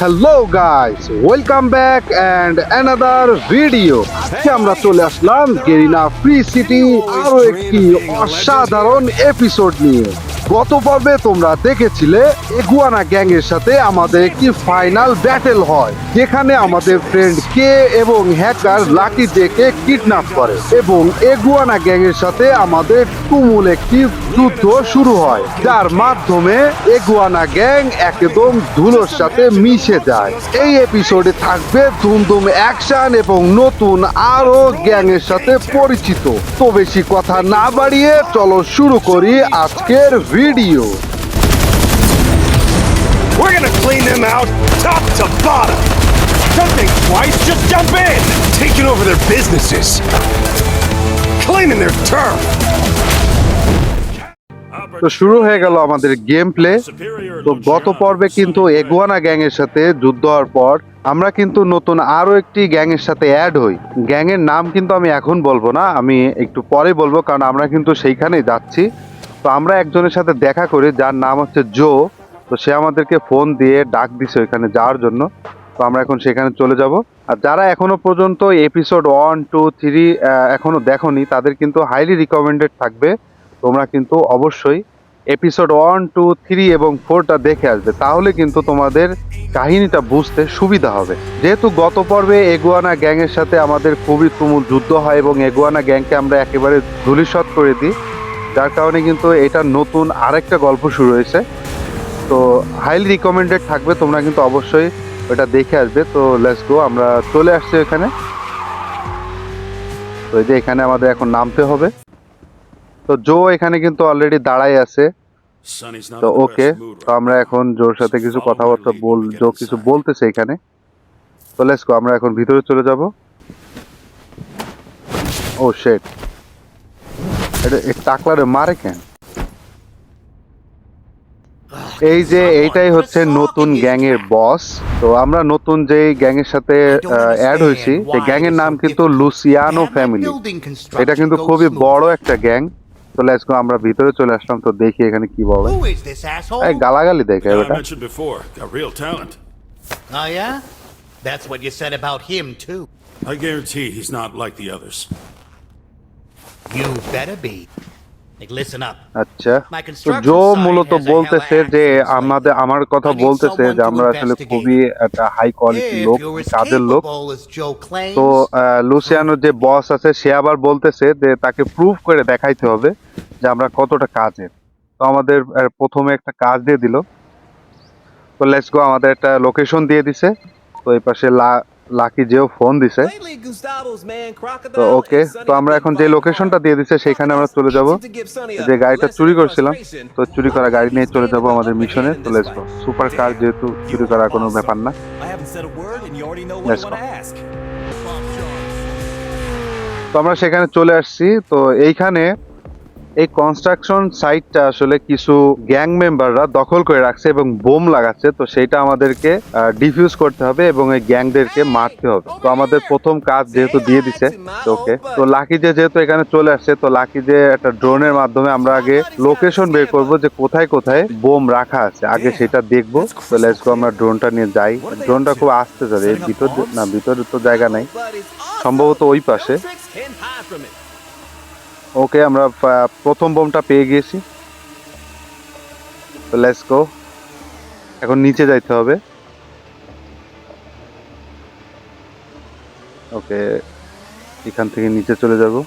Hello guys welcome back and another video আজকে আমরা চলে আসলাম গেরিনা ফ্রি সিটি আরও একটি অসাধারণ এপিসোড নিয়ে। গত পর্বে তোমরা দেখেছিলে, এগুয়ানা গ্যাং এর সাথে আমাদের একটি ফাইনাল ব্যাটেল হয়, যেখানে আমাদের ফ্রেন্ড কে এবং হ্যাকার লাকি জেকে কিডন্যাপ করে এবং এগুয়ানা গ্যাং এর সাথে আমাদের তুমুল একটি যুদ্ধ শুরু হয়, যার মাধ্যমে এগুয়ানা গ্যাং একদম ধুলোর সাথে মিশে যায়। এই এপিসোডে থাকবে ধুমধুম অ্যাকশন এবং নতুন আরও গ্যাং এর সাথে পরিচিত। তো বেশি কথা না বাড়িয়ে চলো শুরু করি আজকের video We're gonna clean them out top to bottom. Don't think twice, just jump in. Taking over their businesses. Claiming their turf. তো শুরু হয়ে গেল আমাদের গেম প্লে তো গত পর্বে কিন্তু এগুয়ানা গ্যাং এর সাথে যুদ্ধ হওয়ার পর আমরা কিন্তু নতুন আরও একটি গ্যাং এর সাথে অ্যাড হই গ্যাং এর নাম কিন্তু আমি এখন বলব না আমি একটু পরে বলব কারণ আমরা কিন্তু সেইখানেই যাচ্ছি তো আমরা একজনের সাথে দেখা করি, যার নাম হচ্ছে জো। তো সে আমাদেরকে ফোন দিয়ে ডাক দিছে ওইখানে যাওয়ার জন্য। তো আমরা এখন সেখানে চলে যাব। আর যারা এখনও পর্যন্ত এপিসোড ওয়ান টু থ্রি এখনও দেখোনি, তাদের কিন্তু হাইলি রিকমেন্ডেড থাকবে। তোমরা কিন্তু অবশ্যই এপিসোড ওয়ান টু থ্রি এবং ফোরটা দেখে আসবে। তাহলে কিন্তু তোমাদের কাহিনীটা বুঝতে সুবিধা হবে। যেহেতু গত পর্বে এগুয়ানা গ্যাংয়ের সাথে আমাদের খুবই তুমুল যুদ্ধ হয় এবং এগুয়ানা গ্যাংকে আমরা একেবারে ধুলিশৎ করে দিই যার কারণে কিন্তু এটা নতুন আরেকটা গল্প শুরু হয়েছে। তো হাইলি রিকমেন্ডেড থাকবে তোমরা কিন্তু অবশ্যই ওটা দেখে আসবে। তো লেটস গো আমরা চলে আসছি এখানে। তো এই যে এখানে আমাদের এখন নামতে হবে। তো জো এখানে কিন্তু অলরেডি দাঁড়াই আছে। তো ওকে তো আমরা এখন জোর সাথে কিছু কথাবার্তা বল জো কিছু বলতেছে এখানে। তো লেটস গো আমরা এখন ভিতরে চলে যাব। ও শেট এটা টাকলারে মারে কেন এই যে এইটাই হচ্ছে নতুন গ্যাং এর বস তো আমরা নতুন যে গ্যাং এর সাথে অ্যাড হয়েছি এই গ্যাং এর নাম কিন্তু লুসিয়ানো ফ্যামিলি এটা কিন্তু খুবই বড় একটা গ্যাং তো লেটস গো আমরা ভিতরে চলে আসলাম তো দেখি এখানে কি বলে? এই গালাগালি দেখে এটা. Oh yeah? That's what you said about him too. I guarantee he's not like the others. You better be. Like, listen up. আচ্ছা তো জো মূলত বলতেছে যে আমাদের আমার কথা বলতেছে যে আমরা আসলে খুবই একটা হাই কোয়ালিটি লোক কাজের লোক। তো লুসিয়ানোর যে বস আছে সে আবার বলতেছে যে তাকে প্রুফ করে দেখাইতে হবে যে আমরা কতটা কাজের। তো আমাদের প্রথমে একটা কাজ দিয়ে দিল। তো লেটস গো আমাদের একটা লোকেশন দিয়ে দিছে। তো এই পাশে লা- লাকি যেও ফোন দিছে। তো ওকে তো আমরা এখন যে লোকেশনটা দিয়ে দিছে সেখানে আমরা চলে যাব। যে গাড়িটা চুরি করছিলাম তো চুরি করা গাড়ি নিয়ে চলে যাব আমাদের মিশনে তো লেটস গো সুপার কার যেহেতু চুরি করা কোনো ব্যাপার না. তো আমরা সেখানে চলে আসছি তো এইখানে এই কনস্ট্রাকশন সাইটটা আসলে কিছু গ্যাং মেম্বাররা দখল করে রাখছে এবং বোম লাগাচ্ছে, তো সেটা আমাদেরকে ডিফিউজ করতে হবে এবং এই গ্যাংদেরকে মারতে হবে। তো আমাদের প্রথম কাজ যেহেতু দিয়ে দিছে ওকে। তো লাকি যে যেহেতু এখানে চলে আসছে, তো লাকি যে একটা ড্রোনের মাধ্যমে আমরা আগে লোকেশন বের করব যে কোথায় কোথায় বোম রাখা আছে। আগে সেটা দেখব, তো লেটস গো আমরা ড্রোনটা নিয়ে যাই। ড্রোনটা খুব আসতে যাবে ভিতর, না, ভিতরে তো জায়গা নাই। সম্ভবত ওই পাশে। ওকে, আমরা প্রথম বোমটা পেয়ে গিয়েছি। গো এখন নিচে যাইতে হবে। ওকে, এখান থেকে নিচে চলে যাব।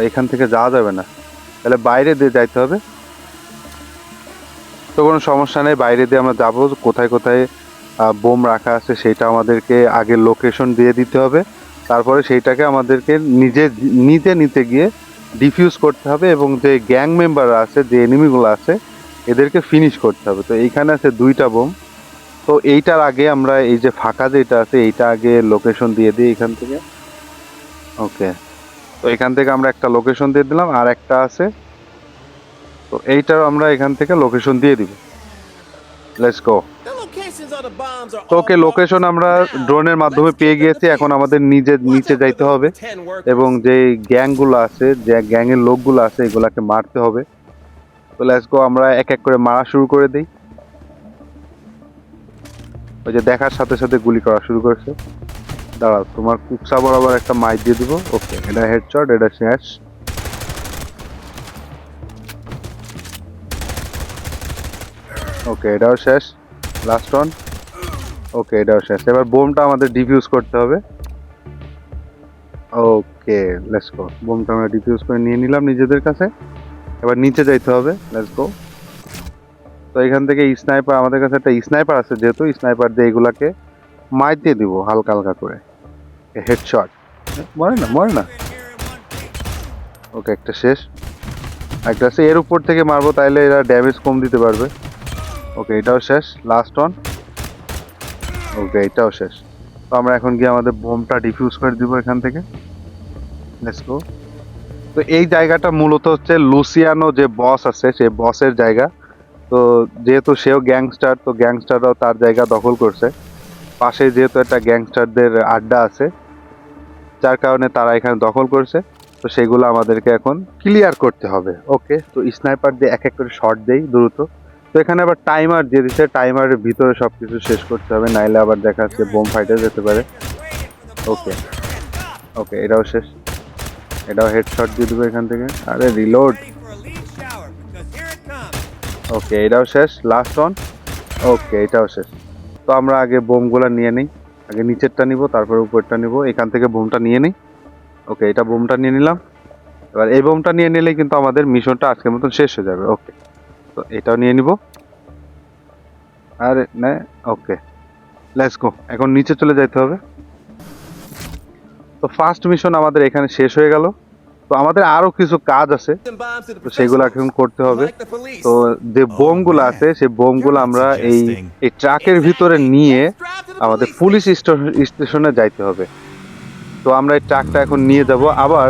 এখান থেকে যাওয়া যাবে না। তাহলে বাইরে দিয়ে যাইতে হবে। তো কোনো সমস্যা নেই, বাইরে দিয়ে আমরা যাব। কোথায় কোথায় বোম রাখা আছে, সেটা আমাদেরকে আগে লোকেশন দিয়ে দিতে হবে। তারপরে সেইটাকে আমাদেরকে নিজে নিজে নিতে গিয়ে ডিফিউজ করতে হবে এবং যে গ্যাং মেম্বার আছে, যে এনিমিগুলো আছে, এদেরকে ফিনিশ করতে হবে। তো এইখানে আছে দুইটা বোম। তো এইটার আগে আমরা এই যে ফাঁকা যেটা আছে, এইটা আগে লোকেশন দিয়ে দিই এখান থেকে। ওকে তো এখান থেকে আমরা একটা লোকেশন দিয়ে দিলাম, আর একটা আছে। তো এইটার আমরা এখান থেকে লোকেশন দিয়ে দিব। লেটস গো তো ওকে লোকেশন আমরা ড্রোনের মাধ্যমে পেয়ে গিয়েছি, এখন আমাদের নিজে নিচে যাইতে হবে এবং যে গ্যাংগুলো আছে, যে গ্যাংয়ের লোকগুলো আছে, এগুলাকে মারতে হবে। তো লেটস গো আমরা এক এক করে মারা শুরু করে দিই। ওই যে দেখার সাথে সাথে গুলি করা শুরু করেছে। দাঁড়াও, তোমার কুকসা বরাবর একটা মাইক দিয়ে দিব। ওকে, এটা হেডশট এটা শেষ ওকে, এটাও শেষ লাস্ট ওয়ান ওকে এটাও শেষ। এবার বোমটা আমাদের ডিফিউজ করতে হবে। ওকে লেটস গো বোমটা আমরা ডিফিউজ করে নিয়ে নিলাম নিজেদের কাছে। এবার নিচে যাইতে হবে। লেটস গো তো এখান থেকে স্নাইপার আমাদের কাছে একটা স্নাইপার আছে যেহেতু স্নাইপার দিয়ে এগুলাকে দিয়ে দিব হালকা হালকা করে। হেড হেডশট মরে না মরে না। ওকে একটা শেষ। একটা আছে, এর উপর থেকে মারবো, তাইলে এরা ড্যামেজ কম দিতে পারবে। ওকে এটাও শেষ লাস্ট ওয়ান ওকে এটাও শেষ। তো আমরা এখন গিয়ে আমাদের বোমটা ডিফিউজ করে দিব এখান থেকে। লেটস তো এই জায়গাটা মূলত হচ্ছে লুসিয়ানো যে বস আছে সেই বসের জায়গা। তো যেহেতু সেও গ্যাংস্টার তো গ্যাংস্টাররাও তার জায়গা দখল করছে। পাশে যেহেতু একটা গ্যাংস্টারদের আড্ডা আছে, যার কারণে তারা এখানে দখল করছে। তো সেগুলো আমাদেরকে এখন ক্লিয়ার করতে হবে। ওকে তো স্নাইপার দিয়ে এক এক করে শট দেই দ্রুত। তো এখানে আবার টাইমার দিয়ে দিচ্ছে টাইমারের ভিতরে সব কিছু শেষ করতে হবে, নাইলে আবার দেখা যাচ্ছে বোম ফাইটে যেতে পারে। ওকে ওকে এটাও শেষ। এটাও হেডশট দিয়ে দেবো এখান থেকে। আরে রিলোড ওকে এটাও শেষ লাস্ট ওয়ান ওকে এটাও শেষ। তো আমরা আগে বোমগুলো নিয়ে নিই। আগে নিচেরটা নিব, তারপর উপরটা নিব। এখান থেকে বোমটা নিয়ে নিই। ওকে এটা বোমটা নিয়ে নিলাম। এবার এই বোমটা নিয়ে নিলেই কিন্তু আমাদের মিশনটা আজকের মতন শেষ হয়ে যাবে। ওকে তো এটাও নিয়ে নিব। আর না ওকে লেটস গো এখন নিচে চলে যাইতে হবে। তো ফার্স্ট মিশন আমাদের এখানে শেষ হয়ে গেল। তো আমাদের আরও কিছু কাজ আছে তো সেগুলো এখন করতে হবে। তো যে বোমগুলো আছে সেই বোমগুলো আমরা এই এই ট্রাকের ভিতরে নিয়ে আমাদের পুলিশ স্টেশনে যাইতে হবে। তো আমরা এই ট্রাকটা এখন নিয়ে যাব আবার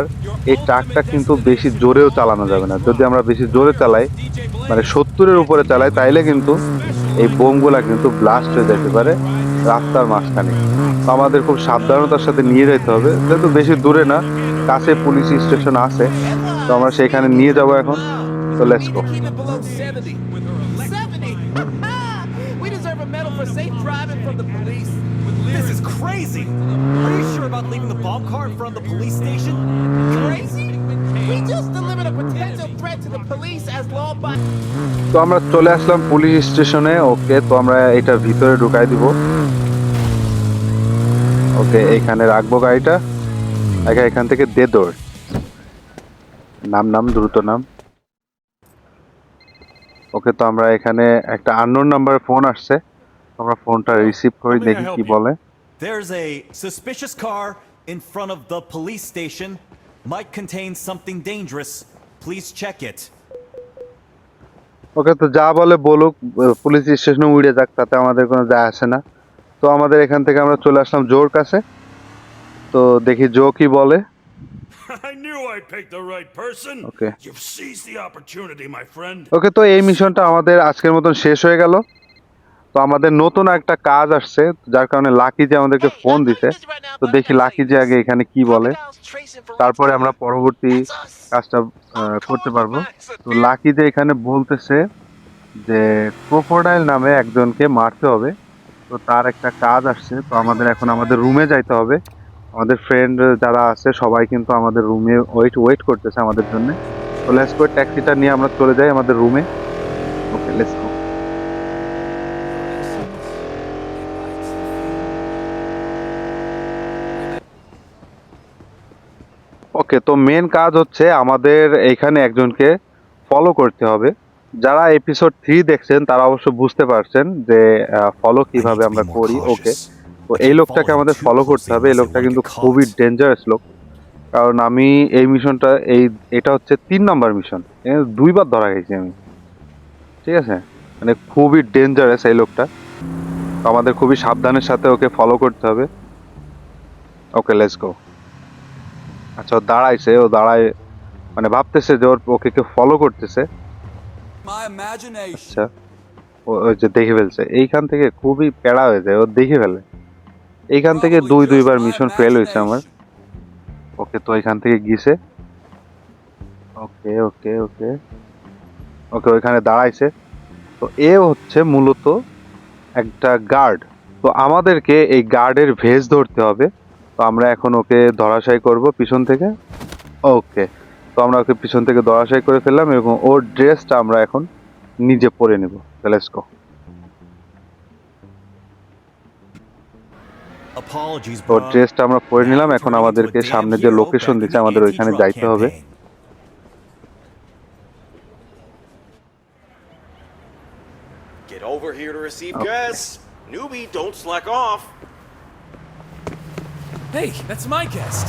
এই ট্রাকটা কিন্তু বেশি জোরেও চালানো যাবে না যদি আমরা বেশি জোরে চালাই মানে সত্তরের উপরে চালাই তাইলে কিন্তু এই বোমগুলা কিন্তু ব্লাস্ট হয়ে যেতে পারে রাস্তার মাঝখানে তো আমাদের খুব সাবধানতার সাথে নিয়ে যেতে হবে যেহেতু বেশি দূরে না কাছে পুলিশ স্টেশন আছে তো আমরা সেখানে নিয়ে যাব এখন তো let's go Keep it below 70. 70? we deserve a medal for safe driving from the police. This is crazy! Are you sure about leaving the bomb car in front of the police station? Crazy? We just delivered a potential threat to the police as law by. তো আমরা চলে আসলাম police স্টেশনে ওকে তো আমরা এটা ভিতরে ঢুকাই দিব ওকে এখানে রাখব গাড়িটা আগে এখান থেকে দে দৌড় নাম নাম দ্রুত নাম ওকে তো আমরা এখানে একটা আননোন নাম্বারে ফোন আসছে আমরা ফোনটা রিসিভ করি দেখি কি বলে There's a suspicious car in front of the police station. Might contain something dangerous. Please check it. ওকে তো যা বলে বলুক পুলিশ স্টেশনে উড়ে যাক তাতে আমাদের কোনো যায় আসে না তো আমাদের এখান থেকে আমরা চলে আসলাম জোর কাছে তো দেখি জো কি বলে I knew I picked the right person. Okay. You've seized the opportunity, my friend. ওকে তো এই মিশনটা আমাদের আজকের মতন শেষ হয়ে গেল তো আমাদের নতুন একটা কাজ আসছে, যার কারণে লাকি যে আমাদেরকে ফোন দিছে। তো দেখি লাকি যে আগে এখানে কি বলে। তারপরে আমরা পরবর্তী কাজটা করতে পারব। তো লাকি যে এখানে বলতেছে যে ক্রোকোডাইল নামে একজনকে মারতে হবে। তো তার একটা কাজ আসছে। তো আমাদের এখন আমাদের রুমে যাইতে হবে। আমাদের ফ্রেন্ড যারা আছে, সবাই কিন্তু আমাদের রুমে ওয়েট ওয়েট করতেছে আমাদের জন্য। তো লেটস গো ট্যাক্সিটা নিয়ে আমরা চলে যাই আমাদের রুমে ওকে লেটস গো ওকে তো মেন কাজ হচ্ছে আমাদের এখানে একজনকে ফলো করতে হবে। যারা এপিসোড থ্রি দেখছেন তারা অবশ্য বুঝতে পারছেন যে ফলো কীভাবে আমরা করি ওকে তো এই লোকটাকে আমাদের ফলো করতে হবে। এই লোকটা কিন্তু খুবই ডেঞ্জারাস লোক। কারণ আমি এই মিশনটা এই এটা হচ্ছে তিন নম্বর মিশন দুইবার ধরা গেছি আমি। ঠিক আছে? মানে খুবই ডেঞ্জারাস এই লোকটা। আমাদের খুবই সাবধানের সাথে ওকে ফলো করতে হবে। ওকে লেটস গো আচ্ছা ও দাঁড়াইছে ও দাঁড়ায় মানে ভাবতেছে যে ওর ওকে কেউ ফলো করতেছে। আচ্ছা ও ওই যে দেখে ফেলছে। এইখান থেকে খুবই প্যাড়া হয়ে যায় ও দেখে ফেলে। এইখান থেকে দুই দুইবার মিশন ফেল হয়েছে আমার। ওকে তো এখান থেকে গিয়েছে। ওকে ওকে ওকে। ওকে ওইখানে দাঁড়াইছে। তো এ হচ্ছে মূলত একটা গার্ড তো আমাদেরকে এই গার্ডের ভেজ ধরতে হবে। তো আমরা এখন ওকে ধরাশাই করব পিছন থেকে। ওকে তো আমরা ওকে পিছন থেকে ধরাশাই করে ফেললাম এবং ওর ড্রেসটা আমরা এখন নিজে পরে নেব। লেটস গো Apologies, ওর ড্রেসটা আমরা পরে নিলাম। এখন আমাদেরকে সামনে যে লোকেশন দিচ্ছে আমাদের ওইখানে যাইতে হবে. Get over here to receive Okay. Newbie, don't slack off. Hey, that's my guest.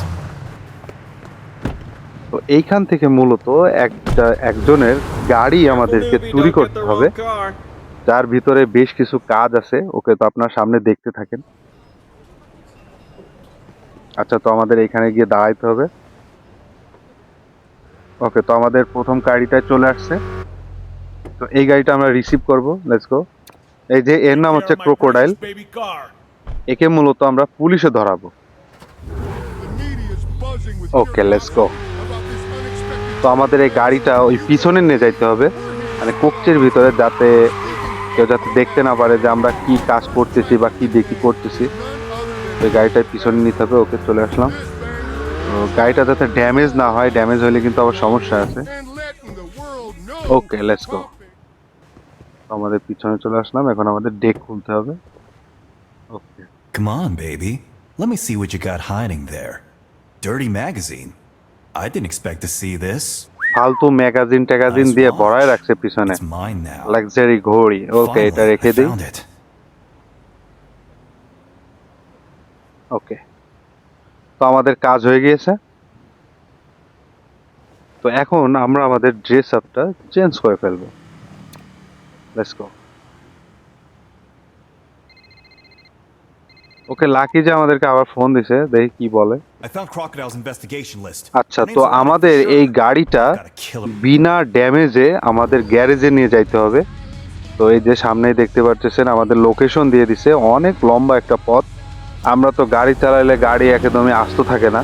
তো এইখান থেকে মূলত একটা একজনের গাড়ি আমাদেরকে চুরি করতে হবে। যার ভিতরে বেশ কিছু কাজ আছে ওকে তো আপনার সামনে দেখতে থাকেন। আচ্ছা তো আমাদের এখানে গিয়ে দাঁড়াইতে হবে। ওকে তো আমাদের প্রথম গাড়িটায় চলে আসছে। তো এই গাড়িটা আমরা রিসিভ করব। লেটস গো এই যে এর নাম হচ্ছে ক্রোকোডাইল একে মূলত আমরা পুলিশে ধরাবো। ওকে লেটস গো তো আমাদের এই গাড়িটা ওই পিছনে নিয়ে যাইতে হবে। মানে কক্ষের ভিতরে যাতে কেউ যাতে দেখতে না পারে যে আমরা কি কাজ করতেছি বা কি দেখি করতেছি। ওই এই গাড়িটার পিছনে নিতে হবে ওকে চলে আসলাম। তো গাড়িটা যাতে ড্যামেজ না হয় ড্যামেজ হলে কিন্তু আবার সমস্যা আছে। ওকে লেটস গো আমাদের পিছনে চলে আসলাম এখন আমাদের ডেক খুলতে হবে। Okay Come on, baby. Let me see what you got hiding there. Dirty magazine. I didn't expect to see this. ফালতু ম্যাগাজিন ট্যাগাজিন দিয়ে. ভরায় রাখছে পিছনে It's mine now. লাক্সারি ঘড়ি ওকে এটা রেখে I দিই found it. ওকে তো আমাদের কাজ হয়ে গিয়েছে তো এখন আমরা আমাদের ড্রেস আপটা চেঞ্জ করে ফেলব লেটস গো ওকে লাকি যে আমাদেরকে আবার ফোন দিছে দেখি কি বলে. আচ্ছা তো আমাদের এই গাড়িটা. বিনা ড্যামেজে আমাদের গ্যারেজে নিয়ে যাইতে হবে। তো এই যে সামনেই দেখতে পাচ্ছেন আমাদের লোকেশন দিয়ে দিছে। অনেক লম্বা একটা পথ। আমরা তো গাড়ি চালাইলে গাড়ি একদমই আস্ত থাকে না।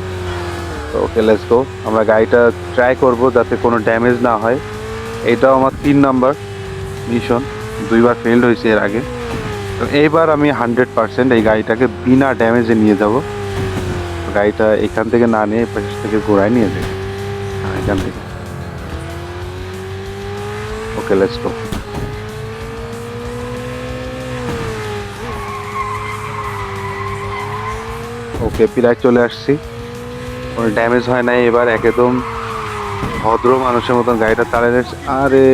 তো ওকে লেটস গো আমরা গাড়িটা ট্রাই করব যাতে কোনো ড্যামেজ না হয়। এটাও আমার তিন নাম্বার মিশন দুইবার ফেল্ড হয়েছে এর আগে। তো এইবার আমি হান্ড্রেড পার্সেন্ট এই গাড়িটাকে বিনা ড্যামেজে নিয়ে যাব। গাড়িটা এখান থেকে না নিয়ে পাশ থেকে ঘোরায় নিয়ে যাই। হ্যাঁ, এখান থেকে। ওকে লেটস গো ওকে প্রায় চলে আসছি। কোনো ড্যামেজ হয় নাই এবার একদম ভদ্র মানুষের মতন গাড়িটা চালিয়ে আরে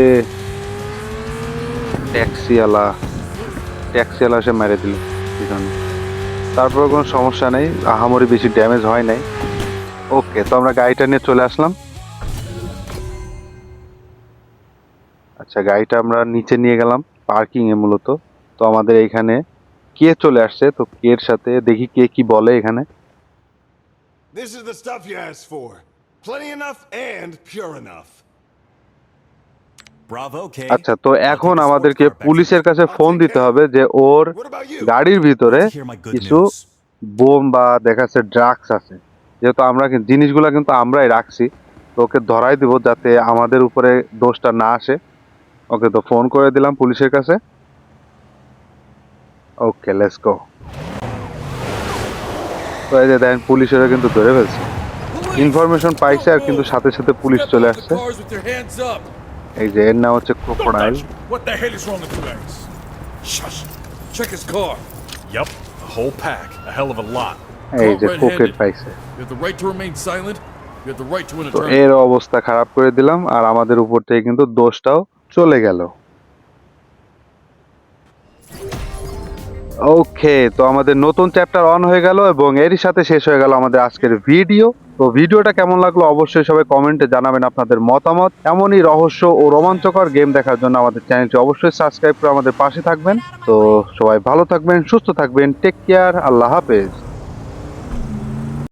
ট্যাক্সিওয়ালা ট্যাক্সিওয়ালা এসে মেরে দিল পিছনে তারপর কোনো সমস্যা নেই, আহামরি বেশি ড্যামেজ হয় নাই। ওকে তো আমরা গাড়িটা নিয়ে চলে আসলাম। আচ্ছা গাড়িটা আমরা নিচে নিয়ে গেলাম পার্কিং এ মূলত। তো আমাদের এইখানে কে চলে আসছে? তো কের সাথে, দেখি কে কি বলে এখানে। This is the stuff you asked for. Plenty enough and pure enough. আচ্ছা তো এখন আমাদেরকে পুলিশের কাছে ফোন দিতে হবে যে ওর? গাড়ির ভিতরে কিছু বোম বা দেখা যাচ্ছে ড্রাগস আছে। যেহেতু আমরা জিনিসগুলো কিন্তু আমরাই রাখছি তো ওকে ধরাই দিব যাতে আমাদের উপরে দোষটা না আসে। ওকে তো ফোন করে দিলাম পুলিশের কাছে। ওকে লেটস গো তো এই যে দেখেন পুলিশেরা কিন্তু ধরে ফেলছে। ইনফরমেশন পাইছে আর কিন্তু সাথে সাথে পুলিশ চলে আসছে। এই যে এর নাম হচ্ছে crocodile What the hell is wrong with you guys? Shush. Check his car. Yep, a whole pack, a hell of a lot. এই যে red-handed. পাইছে You have the right to remain silent. You have the right to an তো attorney. এর অবস্থা খারাপ করে দিলাম আর আমাদের উপর থেকে কিন্তু দোষটাও চলে গেল ওকে তো আমাদের নতুন চ্যাপ্টার অন হয়ে গেল এবং এরই সাথে শেষ হয়ে গেল আমাদের আজকের ভিডিও তো ভিডিওটা কেমন লাগল অবশ্যই সবাই কমেন্টে জানাবেন আপনাদের মতামত। এমনই রহস্য ও রোমাঞ্চকর গেম দেখার জন্য আমাদের চ্যানেলটি অবশ্যই সাবস্ক্রাইব করে আমাদের পাশে থাকবেন। তো সবাই ভালো থাকবেন, সুস্থ থাকবেন টেক কেয়ার আল্লাহ হাফেজ।